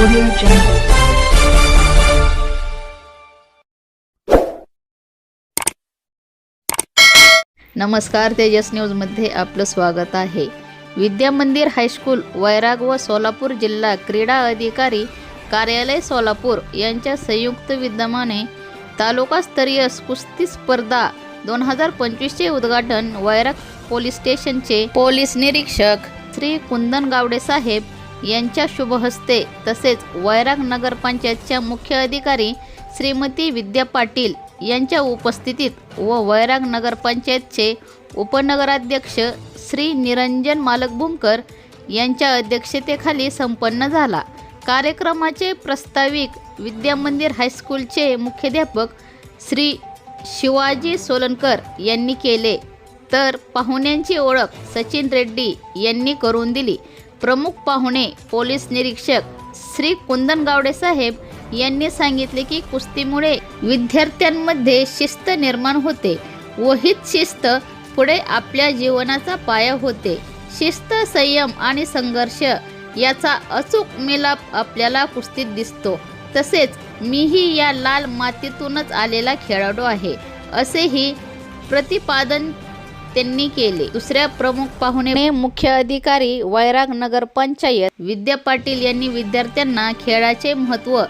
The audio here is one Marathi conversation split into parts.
Audio Jungle. नमस्कार तेजस न्यूजमध्ये आपलं स्वागत आहे विद्या मंदिर हायस्कूल वैराग व सोलापूर जिल्हा क्रीडा अधिकारी कार्यालय सोलापूर यांच्या संयुक्त विद्यमाने तालुकास्तरीय कुस्ती स्पर्धा दोन हजार पंचवीसचे उद्घाटन वैराग पोलीस स्टेशनचे पोलीस निरीक्षक श्री कुंदन गावडे साहेब यांच्या शुभहस्ते तसेच वैराग नगरपंचायतच्या मुख्य अधिकारी श्रीमती विद्या पाटील यांच्या उपस्थितीत व वैराग नगरपंचायतचे उपनगराध्यक्ष श्री निरंजन मालकभूमकर यांच्या अध्यक्षतेखाली संपन्न झाला. कार्यक्रमाचे प्रस्ताविक विद्यामंदिर हायस्कूलचे मुख्याध्यापक श्री शिवाजी सोलनकर यांनी केले. तर पाहुण्यांची ओळख सचिन रेड्डी यांनी करून दिली. प्रमुख पाहुणे पोलीस निरीक्षक श्री कुंदन गावडे साहेब यांनी सांगितले की कुस्तीमुळे विद्यार्थ्यांमध्ये शिस्त निर्माण होते व हीच शिस्त पुढे आपल्या जीवनाचा पाया होते. शिस्त संयम आणि संघर्ष याचा अचूक मिलाप आपल्याला कुस्तीत दिसतो. तसेच मीही या लाल मातीतूनच आलेला खेळाडू आहे. असेही प्रतिपादन त्यांनी केले. दुसऱ्या प्रमुख पाहुणे मुख्य अधिकारी वैराग नगर पंचायत विद्या पाटील यांनी विद्यार्थ्यांना खेळाचे महत्त्व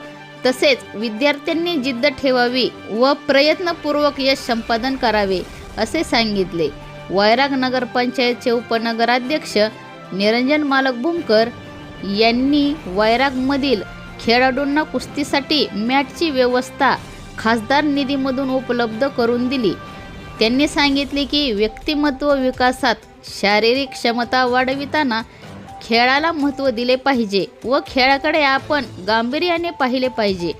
तसेच विद्यार्थ्यांनी जिद्द ठेवावी व प्रयत्नपूर्वक यश संपादन करावे असे सांगितले. वैराग नगर पंचायतचे उपनगराध्यक्ष निरंजन मालक भूमकर यांनी वैरागमधील खेळाडूंना कुस्तीसाठी मॅटची व्यवस्था खासदार निधीमधून उपलब्ध करून दिली. त्यांनी सांगितले की व्यक्तिमत्व विकासात शारीरिक क्षमता वाढविताना खेळाला महत्त्व दिले पाहिजे व खेळाकडे आपण गांभीर्याने पाहिले पाहिजे.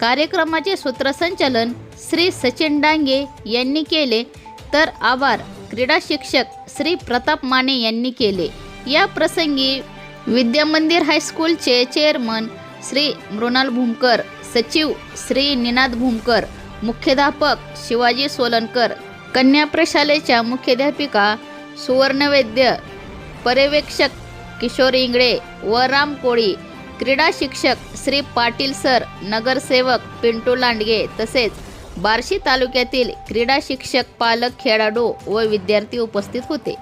कार्यक्रमाचे सूत्रसंचालन श्री सचिन डांगे यांनी केले तर आभार. क्रीडा शिक्षक श्री प्रताप माने यांनी केले. या प्रसंगी विद्यामंदिर हायस्कूलचे चेअरमन श्री मृणाल भूमकर सचिव श्री निनाद भूमकर मुख्याध्यापक शिवाजी सोलनकर कन्या प्रशालेच्या मुख्याध्यापिका सुवर्णवैद्य पर्यवेक्षक किशोर इंगळे व राम कोळी क्रीडा शिक्षक श्री पाटील सर नगरसेवक पिंटू लांडगे तसेच बार्शी तालुक्यातील क्रीडा शिक्षक पालक खेळाडू व विद्यार्थी उपस्थित होते.